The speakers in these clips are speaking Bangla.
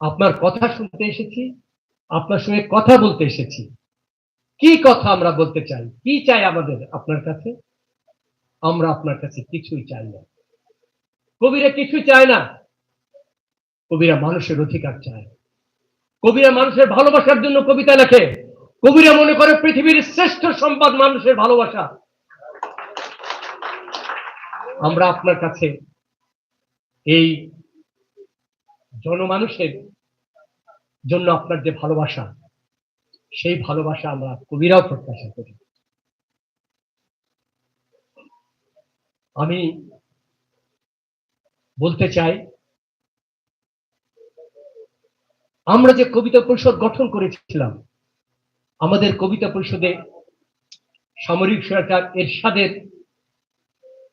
আপনার কথা শুনতে এসেছি, আপনার সঙ্গে কথা বলতে এসেছি। কি কথা আমরা বলতে চাই? কি চাই আমাদের আপনার কাছে? আমরা আপনার কাছে কিছুই চাই না। কবিরা কিছুই চায় না। কবিরা মানুষের অধিকার চায়। কবিরা মানুষের ভালোবাসার জন্য কবিতা লেখে। কবিরা মনে করে পৃথিবীর শ্রেষ্ঠ সম্পদ মানুষের ভালোবাসা। আমরা আপনার কাছে এই জনমানুষের জন্য আপনার যে ভালোবাসা, সেই ভালোবাসা আমরা কবিরাও প্রত্যাশা করি। আমি বলতে চাই, আমরা যে কবিতা পরিষদ গঠন করেছিলাম, আমাদের কবিতা পরিষদে সামরিক সরকার এরশাদের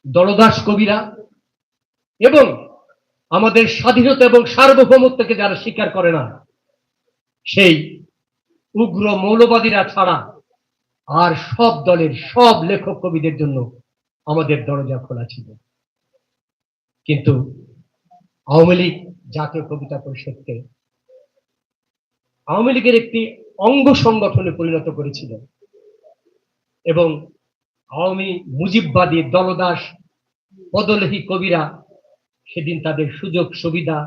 দলদাস কবিরা এবং আমাদের স্বাধীনতা এবং সার্বভৌমত্বকে যারা স্বীকার করে না, সেই উগ্র মৌলবাদীরা ছাড়া আর সব দলের সব লেখক কবিদের জন্য আমাদের দরজা খোলা ছিল। কিন্তু আওয়ামী লীগ জাতীয় কবিতা পরিষদকে আওয়ামী লীগের একটি অঙ্গ সংগঠনে পরিণত করেছিল এবং আওয়ামী মুজিববাদী দলদাস, পদলেহী কবিরা সেদিন তাদের সুযোগ সুবিধা,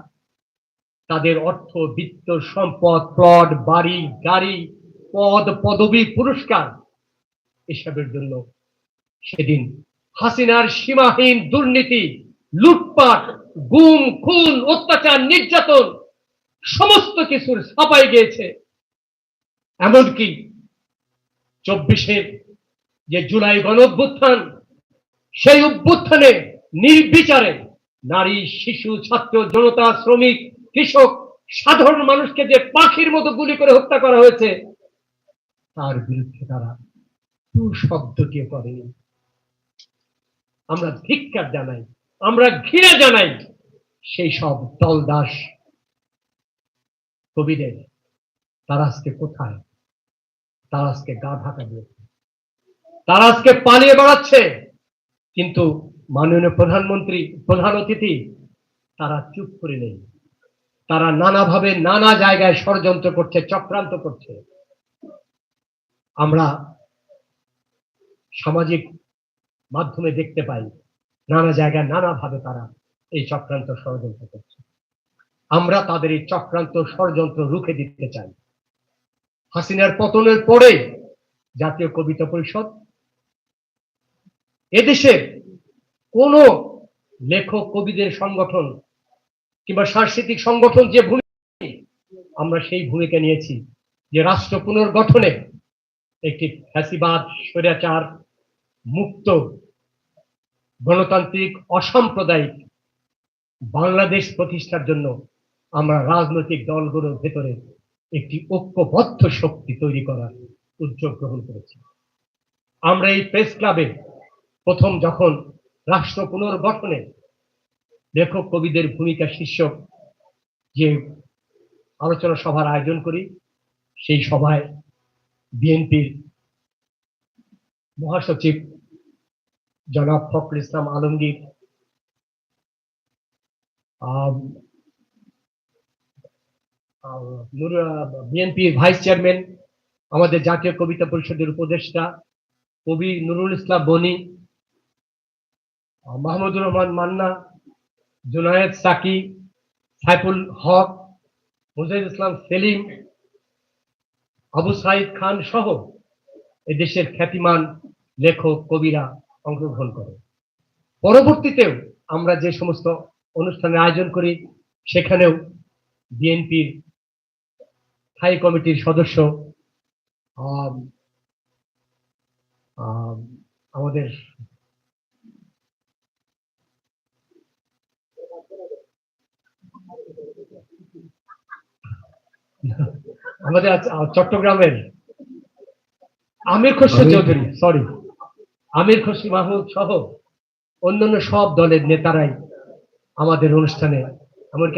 তাদের অর্থ, বিত্ত, সম্পদ, প্লট, বাড়ি, গাড়ি, পদ, পদবী, পুরস্কার এসবের জন্য সেদিন হাসিনার সীমাহীন দুর্নীতি, লুটপাট, গুম, খুন, অত্যাচার, নির্যাতন সমস্ত কিছুর ছাপাই গিয়েছে। এমনকি চব্বিশের যে জুলাই গণ অভ্যুত্থান সেই অভ্যুত্থানে নির্বিচারে নারী, শিশু, ছাত্র, জনতা, শ্রমিক, কৃষক, সাধারণ মানুষকে যে পাখির মতো গুলি করে হত্যা করা হয়েছে, তার বিরুদ্ধে তারা টু শব্দটিও করেনি আমরা ধিক্কার জানাই, আমরা ঘিরে জানাই সেই সব দলদাস কবিদের। তারা আজকে কোথায়? তারা আজকে গা ঢাকা দিয়েছে। তারা আজকে পালিয়ে বেড়াচ্ছে, কিন্তু মাননীয় প্রধানমন্ত্রী, প্রধান অতিথি, তারা চুপ করে নেই। তারা নানাভাবে নানা জায়গায় ষড়যন্ত্র করছে, চক্রান্ত করছে। আমরা সামাজিক মাধ্যমে দেখতে পাই, নানা জায়গায় নানাভাবে তারা এই চক্রান্ত ষড়যন্ত্র করছে। আমরা তাদের এই চক্রান্ত ষড়যন্ত্র রুখে দিতে চাই। হাসিনার পতনের পরে জাতীয় কবিতা পরিষদ এদেশের কোন লেখক কবিদের সংগঠন কিংবা সাংস্কৃতিক সংগঠন যে ভূমিকা আমরা সেই ভূমিকা নিয়েছি যে রাষ্ট্র পুনর্গঠনে একটি ফ্যাসিবাদ, স্বৈরাচার, মুক্ত, গণতান্ত্রিক, অসাম্প্রদায়িক বাংলাদেশ প্রতিষ্ঠার জন্য আমরা রাজনৈতিক দলগুলোর ভেতরে একটি ঐক্যবদ্ধ শক্তি তৈরি করার উদ্যোগ গ্রহণ করেছি। আমরা এই প্রেস ক্লাবে প্রথম যখন রাষ্ট্র পুনর্গঠনে লেখক, কবিদের ভূমিকা শীর্ষক যে আলোচনা সভার আয়োজন করি, সেই সভায় বিএনপির মহাসচিব জনাব ফখরুল ইসলাম আলমগীর বিএনপির ভাইস চেয়ারম্যান, আমাদের জাতীয় কবিতা পরিষদের উপদেষ্টা কবি নুরুল ইসলাম বনি মাহমুদুর রহমান মান্না, জুনায়েদ সাকি, সাইফুল হক, মুজাহিদ ইসলাম সেলিম, আবু সাইদ খান সহ দেশের খ্যাতিমান লেখক, কবিরা অংশগ্রহণ করে। পরবর্তীতেও আমরা যে সমস্ত অনুষ্ঠানের আয়োজন করি, সেখানেও বিএনপির স্থায়ী কমিটির সদস্য আমাদের আমাদের চট্টগ্রামের আমির খসরু চৌধুরী সরি আমির খসরু মাহমুদ সহ অন্যান্য সব দলের নেতারাই আমাদের অনুষ্ঠানে এমনকি